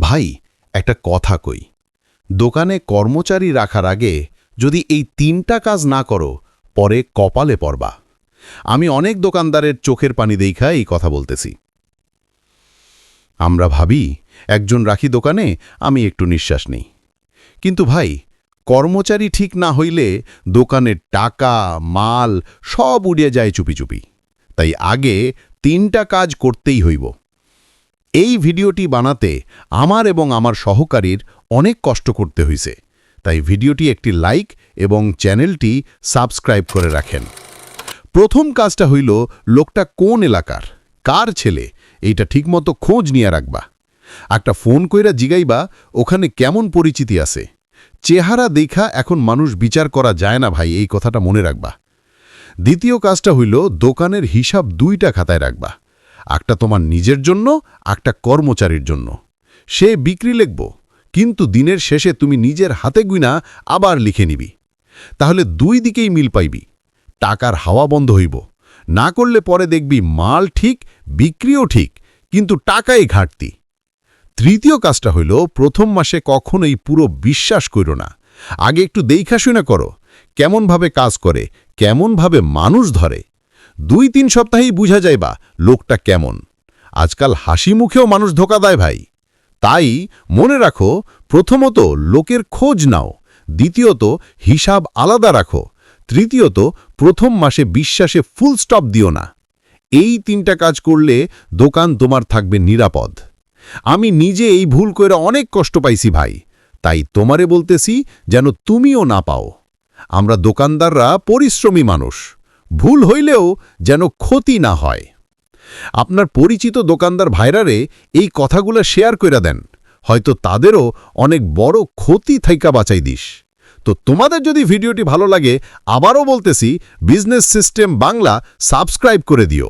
ভাই, একটা কথা কই। দোকানে কর্মচারী রাখার আগে যদি এই তিনটা কাজ না করো, পরে কপালে পড়বা। আমি অনেক দোকানদারের চোখের পানি দেখা এই কথা বলতেছি। আমরা ভাবি, একজন রাখি দোকানে আমি একটু নিঃশ্বাস নেই। কিন্তু ভাই, কর্মচারী ঠিক না হইলে দোকানের টাকা, মাল সব উড়িয়ে যায় চুপি চুপি। তাই আগে তিনটা কাজ করতেই হইব। এই ভিডিওটি বানাতে আমার এবং আমার সহকারীর অনেক কষ্ট করতে হইছে। তাই ভিডিওটি একটি লাইক এবং চ্যানেলটি সাবস্ক্রাইব করে রাখেন। প্রথম কাজটা হইল, লোকটা কোন এলাকার? কার ছেলে? এইটা ঠিকমতো খোঁজ নিয়ে রাখবা। একটা ফোন কইরা জিগাইবা, ওখানে কেমন পরিচিতি আছে? চেহারা দেখা এখন মানুষ বিচার করা যায় না ভাই, এই কথাটা মনে রাখবা। দ্বিতীয় কাজটা হইল, দোকানের হিসাব দুইটা খাতায় রাখবা। একটা তোমার নিজের জন্য, একটা কর্মচারীর জন্য। সে বিক্রি লিখব, কিন্তু দিনের শেষে তুমি নিজের হাতে গুইনা আবার লিখে নিবি। তাহলে দুই দিকেই মিল পাইবি। টাকার হাওয়া বন্ধ হইব। না করলে পরে দেখবি মাল ঠিক, বিক্রিও ঠিক, কিন্তু টাকাই ঘাটতি। তৃতীয় কাজটা হইল, প্রথম মাসে কখনোই পুরো বিশ্বাস করো না। আগে একটু দেখা শুনে করো। কেমনভাবে কাজ করে, কেমনভাবে মানুষ ধরে। দুই তিন সপ্তাহেই বুঝা যাইবা লোকটা কেমন। আজকাল হাসি মুখেও মানুষ ধোকা দেয় ভাই। তাই মনে রাখো, প্রথমত লোকের খোঁজ নাও। দ্বিতীয়ত হিসাব আলাদা রাখো। তৃতীয়ত প্রথম মাসে বিশ্বাসে ফুল স্টপ দিও না। এই তিনটা কাজ করলে দোকান তোমার থাকবে নিরাপদ। আমি নিজে এই ভুল করে অনেক কষ্ট পাইছি ভাই। তাই তোমারে বলতেছি যেন তুমিও না পাও। আমরা দোকানদাররা পরিশ্রমী মানুষ। ভুল হইলেও যেন ক্ষতি না হয়। আপনার পরিচিত দোকানদার ভাইরারে এই কথাগুলো শেয়ার কইরা দেন। হয়তো তাদেরও অনেক বড় ক্ষতি থাইকা বাঁচাই দিস। তো তোমাদের যদি ভিডিওটি ভালো লাগে, আবারও বলতেছি, বিজনেস সিস্টেম বাংলা সাবস্ক্রাইব করে দিও।